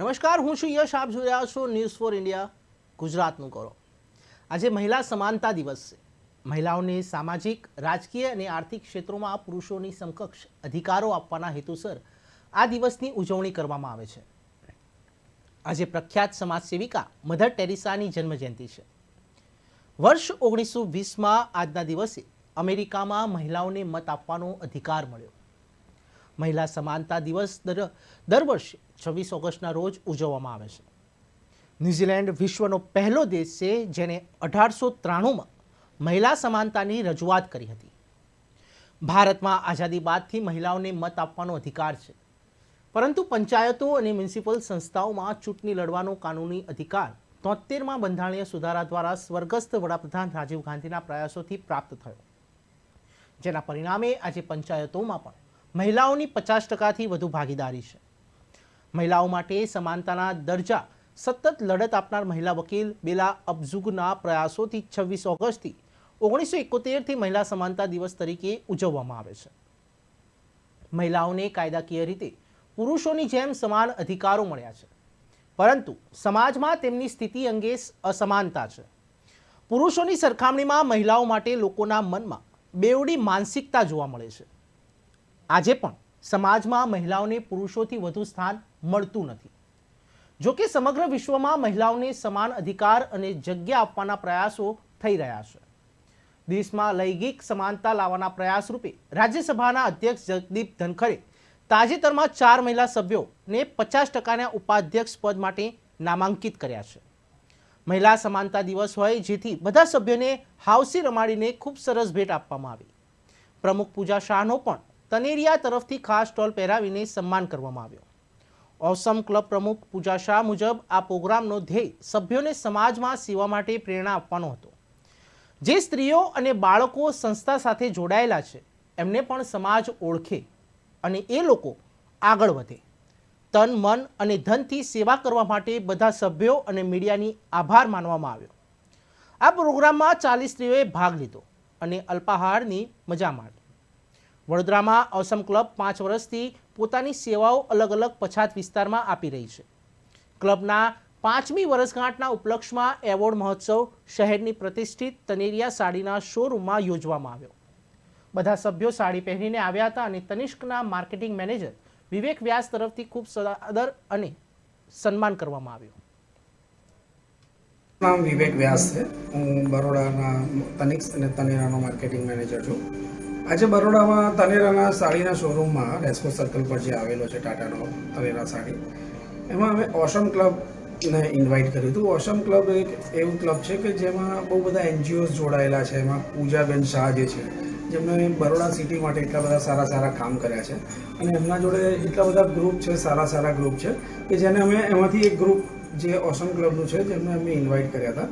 નમસ્કાર, હું છું યશ, આપ જોઈ રહ્યા છો ન્યૂઝ ફોર ઇન્ડિયા ગુજરાતનું કરો આજે મહિલા સમાનતા દિવસ છે. મહિલાઓને સામાજિક, રાજકીય અને આર્થિક ક્ષેત્રોમાં પુરુષોની સમકક્ષ અધિકારો આપવાના હેતુસર આ દિવસની ઉજવણી કરવામાં આવે છે. આજે પ્રખ્યાત સમાજ સેવિકા મધર ટેરેસાની જન્મજયંતિ છે. વર્ષ ઓગણીસો વીસમાં આજના દિવસે અમેરિકામાં મહિલાઓને મત આપવાનો અધિકાર મળ્યો. મહિલા સમાનતા દિવસ દર દર વર્ષે છવ્વીસ ઓગસ્ટના રોજ ઉજવવામાં આવે છે. ન્યૂઝીલેન્ડ વિશ્વનો પહેલો દેશ છે જેણે અઢારસો ત્રાણુંમાં મહિલા સમાનતાની રજૂઆત કરી હતી. ભારતમાં આઝાદી બાદથી મહિલાઓને મત આપવાનો અધિકાર છે. પરંતુ પંચાયતો અને મ્યુનિસિપલ સંસ્થાઓમાં ચૂંટણી લડવાનો કાનૂની અધિકાર તોતેરમાં બંધારણીય સુધારા દ્વારા સ્વર્ગસ્થ વડાપ્રધાન રાજીવ ગાંધીના પ્રયાસોથી પ્રાપ્ત થયો. જેના પરિણામે આજે પંચાયતોમાં પણ મહિલાઓની પચાસ ટકાથી વધુ ભાગીદારી છે. મહિલાઓ માટે સમાનતાના દરજા સતત લડત આપનાર મહિલા વકીલ બેલા અબઝુગના પ્રયાસોથી છવ્વીસ ઓગસ્ટથી ઓગણીસો એકોતેરથી મહિલા સમાનતા દિવસ તરીકે ઉજવવામાં આવે છે. મહિલાઓને કાયદાકીય રીતે પુરુષોની જેમ સમાન અધિકારો મળ્યા છે. પરંતુ સમાજમાં તેમની સ્થિતિ અંગે અસમાનતા છે. પુરુષોની સરખામણીમાં મહિલાઓ માટે લોકોના મનમાં બેવડી માનસિકતા જોવા મળે છે. આજે પણ સમાજમાં મહિલાઓને પુરુષોથી વધુ સ્થાન મળતું નથી. જોકે સમગ્ર વિશ્વમાં મહિલાઓને સમાન અધિકાર અને જગ્યા આપવાના પ્રયાસો થઈ રહ્યા છે. દેશમાં લૈંગિક સમાનતા લાવવાના પ્રયાસ રૂપે રાજ્યસભાના અધ્યક્ષ જગદીપ ધનખરે તાજેતરમાં ચાર મહિલા સભ્યોને પચાસ ટકાના ઉપાધ્યક્ષ પદ માટે નામાંકિત કર્યા છે. મહિલા સમાનતા દિવસ હોય જેથી બધા સભ્યોને હાઉસી રમાડીને ખૂબ સરસ ભેટ આપવામાં આવી. પ્રમુખ પૂજા શાહનો પણ તનેરિયા તરફથી ખાસ સ્ટોલ પહેરાવીને સન્માન કરવામાં આવ્યો. ઓસમ ક્લબ પ્રમુખ પૂજા શાહ મુજબ આ પ્રોગ્રામનો ધ્યેય સભ્યોને સમાજમાં સેવા માટે પ્રેરણા આપવાનો હતો. જે સ્ત્રીઓ અને બાળકો સંસ્થા સાથે જોડાયેલા છે, એમને પણ સમાજ ઓળખે અને એ લોકો આગળ વધે. તન, મન અને ધનથી સેવા કરવા માટે બધા સભ્યો અને મીડિયાની આભાર માનવામાં આવ્યો. આ પ્રોગ્રામમાં ચાલીસ સ્ત્રીઓએ ભાગ લીધો અને અલ્પાહારની મજા માણી. વડોદરામાં ઓસમ ક્લબ પાંચ વર્ષથી પોતાની સેવાઓ અલગ અલગ પછાત વિસ્તારમાં આપી રહી છે. ક્લબના પાંચમી વર્ષગાંઠના ઉપલક્ષમાં એવોર્ડ મહોત્સવ શહેરની પ્રતિષ્ઠિત તનેરિયા સાડીના શોરૂમમાં યોજવામાં આવ્યો. બધા સભ્યો સાડી પહેરીને આવ્યા હતા અને તનિષ્કના માર્કેટિંગ મેનેજર વિવેક વ્યાસ તરફથી ખૂબ આદર અને સન્માન કરવામાં આવ્યું. નામ વિવેક વ્યાસ છે. હું બરોડાના તનિક્સ અને તનેરાનો માર્કેટિંગ મેનેજર છું. આજે બરોડામાં તનેરાના સાડીના શોરૂમમાં રેસ્કો સર્કલ પર જે આવેલો છે ટાટાનો તનેરા સાડી, એમાં અમે ઓશમ ક્લબને ઇન્વાઇટ કર્યું હતું. ઓશમ ક્લબ એક એવું ક્લબ છે કે જેમાં બહુ બધા એનજીઓઝ જોડાયેલા છે. એમાં પૂજાબેન શાહ જે છે જેમણે બરોડા સિટી માટે એટલા બધા સારા સારા કામ કર્યા છે. અને એમના જોડે એટલા બધા ગ્રુપ છે, સારા સારા ગ્રુપ છે કે જેને અમે એમાંથી એક ગ્રુપ જે ઓસમ ક્લબનું છે, જેમને અમે ઇન્વાઇટ કર્યા હતા.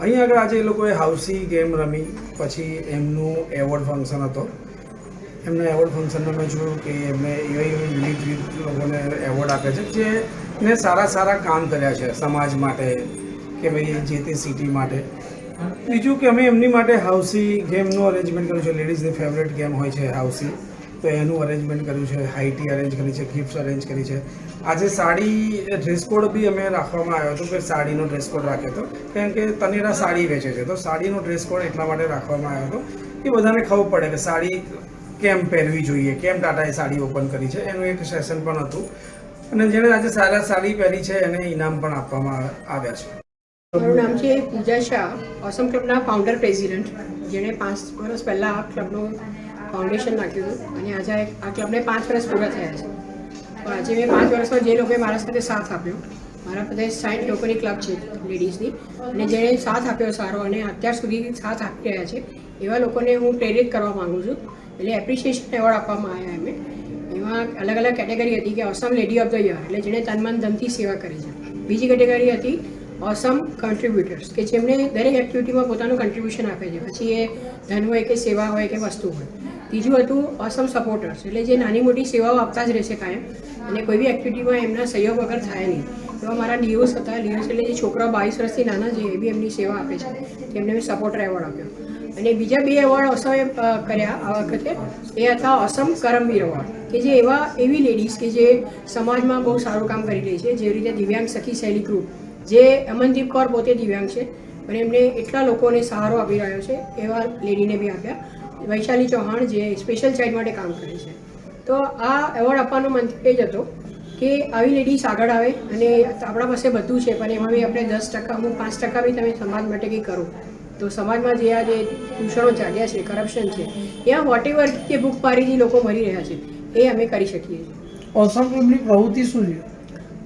અહીં આગળ આજે એ લોકોએ હાઉસી ગેમ રમી, પછી એમનું એવોર્ડ ફંક્શન હતો. એમના એવોર્ડ ફંક્શનમાં મેં જોયું કે એમને એવા વિવિધ વિવિધ લોકોને એવોર્ડ આપે છે, જે ને સારા સારા કામ કર્યા છે સમાજ માટે કે ભાઈ જે તે સિટી માટે. બીજું કે અમે એમની માટે હાઉસી ગેમનું અરેન્જમેન્ટ કર્યું છે. લેડીઝની ફેવરેટ ગેમ હોય છે હાઉસી. તો એનું અરેન્જમેન્ટ કર્યું છે હાઈટી અરેન્જ કરી છે ગિફ્ટ અરેન્જ કરી છે. આજે સાડી ડ્રેસ કોડ બી અમે રાખવામાં આવ્યો હતો કે સાડીનો ડ્રેસ કોડ રાખ્યો હતો કારણ કે તનેરા સાડી વેચે છે, તો સાડીનો ડ્રેસ કોડ એટલા માટે રાખવામાં આવ્યો હતો કે બધાને ખબર પડે કે સાડી કેમ પહેરવી જોઈએ, કેમ ટાટાએ સાડી ઓપન કરી છે. એનું એક સેશન પણ હતું. અને જેણે આજે સારા સાડી પહેરી છે, એને ઇનામ પણ આપવામાં આવ્યા છે. મારું નામ છે પૂજા શાહ ઓસમ ક્લબના ફાઉન્ડર પ્રેસિડેન્ટ જેણે પાંચ વર્ષ પહેલાં આ ક્લબનું ફાઉન્ડેશન નાખ્યું હતું. અને આજે આ ક્લબને પાંચ વર્ષ પૂરા થયા છે. તો આજે મેં પાંચ વર્ષમાં જે લોકોએ મારા સાથે સાથ આપ્યો, મારા બધા સાઠ લોકોની ક્લબ છે લેડીઝની. અને જેણે સાથ આપ્યો સારો અને અત્યાર સુધી સાથ આપી રહ્યા છે, એવા લોકોને હું પ્રેરિત કરવા માગું છું. એટલે એપ્રિશિએશન એવોર્ડ આપવામાં આવ્યા એમને. એમાં અલગ અલગ કેટેગરી હતી કે awesome lady of the year એટલે જેણે તનમન ધનથી સેવા કરી છે. બીજી કેટેગરી હતી ઓસમ કન્ટ્રીબ્યુટર્સ કે જેમણે દરેક એક્ટિવિટીમાં પોતાનું કન્ટ્રીબ્યુશન આપે છે. પછી એ ધન હોય કે સેવા હોય કે વસ્તુ હોય. ત્રીજું હતું અસમ સપોર્ટર્સ એટલે જે નાની મોટી સેવાઓ આપતા જ રહેશે કાયમ અને કોઈ બી એક્ટિવિટીમાં એમના સહયોગ વગર થાય નહીં. એવા મારા ડીઓસ હતા લિયોસ એટલે જે છોકરાઓ બાવીસ વર્ષથી નાના છે, એ બી એમની સેવા આપે છે. તેમને મેં સપોર્ટર એવોર્ડ આપ્યો. અને બીજા બે એવોર્ડ અસમે કર્યા આ વખતે. એ હતા અસમ કરમવીર એવોર્ડ કે જે એવા, એવી લેડીઝ કે જે સમાજમાં બહુ સારું કામ કરી રહી છે. જેવી રીતે દિવ્યાંગ સખી શૈલી ગ્રુપ જે અમનદીપ કૌર પોતે દિવ્યાંગ છે. અને એમને એટલા લોકોને સહારો આપી રહ્યો છે, એવા લેડીને બી આપ્યા. વૈશાલી ચૌહાણ જે સ્પેશિયલ ચાઇલ્ડ માટે કામ કરે છે. તો આ એવોર્ડ આપવાનો મંતવ્ય જ હતો કે આવી લેડીઝ આગળ આવે અને આપણા પાસે બધું છે પણ એમાં બી આપણે દસ ટકા હું પાંચ ટકા બી તમે સમાજ માટે કંઈ કરો. તો સમાજમાં જે આ જે દૂષણો ચાલ્યા છે કરપ્શન છે ત્યાં વોટ એવર કે ભૂખ પારીથી લોકો મરી રહ્યા છે એ અમે કરી શકીએ છીએ. ઓસમ ક્લબની પ્રવૃત્તિ શું છે?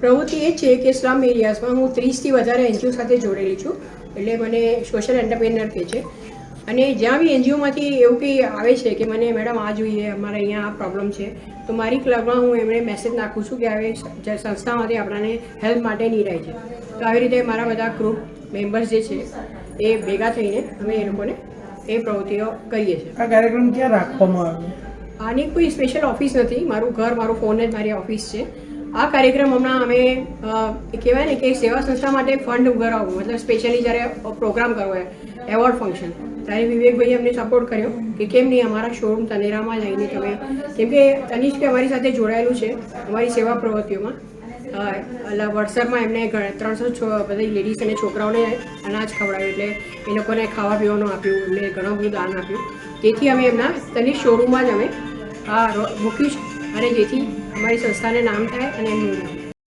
પ્રવૃત્તિ એ છે કે સ્લમ એરિયાઝમાં હું ત્રીસથી વધારે એનજીઓ સાથે જોડેલી છું. એટલે મને સોશિયલ એન્ટરપ્રેનર કહે છે. અને જ્યાં બી એનજીઓમાંથી એવું કંઈ આવે છે કે મને મેડમ આ જોઈએ અમારે અહીંયા આ પ્રોબ્લેમ છે તો મારી ક્લબમાં હું એમણે મેસેજ નાખું છું કે આવી સંસ્થામાંથી આપણાને હેલ્પ માટે નિરાય છે. તો આવી રીતે મારા બધા ગ્રુપ મેમ્બર્સ જે છે એ ભેગા થઈને અમે એ લોકોને એ પ્રવૃત્તિઓ કરીએ છીએ. આ કાર્યક્રમ ક્યાં રાખવામાં આવ્યો? આની કોઈ સ્પેશિયલ ઓફિસ નથી. મારું ઘર મારું ફોન જ મારી ઓફિસ છે. આ કાર્યક્રમ હમણાં અમે કહેવાય ને કે સેવા સંસ્થા માટે ફંડ ઉગાડવું મતલબ સ્પેશિયલી જ્યારે પ્રોગ્રામ કરવો હોય એવોર્ડ ફંક્શન. ત્યારે વિવેકભાઈએ અમને સપોર્ટ કર્યો કે કેમ નહીં અમારા શોરૂમ તનેરામાં જઈને તમે, કેમ કે તનિષ્કે અમારી સાથે જોડાયેલું છે અમારી સેવા પ્રવૃત્તિઓમાં. એટલે વડસરમાં એમને ત્રણસો બધી લેડીઝ અને છોકરાઓને અનાજ ખવડાવ્યું એટલે એ લોકોને ખાવા પીવાનું આપ્યું, એમને ઘણું બધું દાન આપ્યું. તેથી અમે એમના તનિષ શોરૂમમાં જ અમે આ મૂક્યું છે. અને જેથી અમારી સંસ્થાને નામ થાય અને એમનું નામ.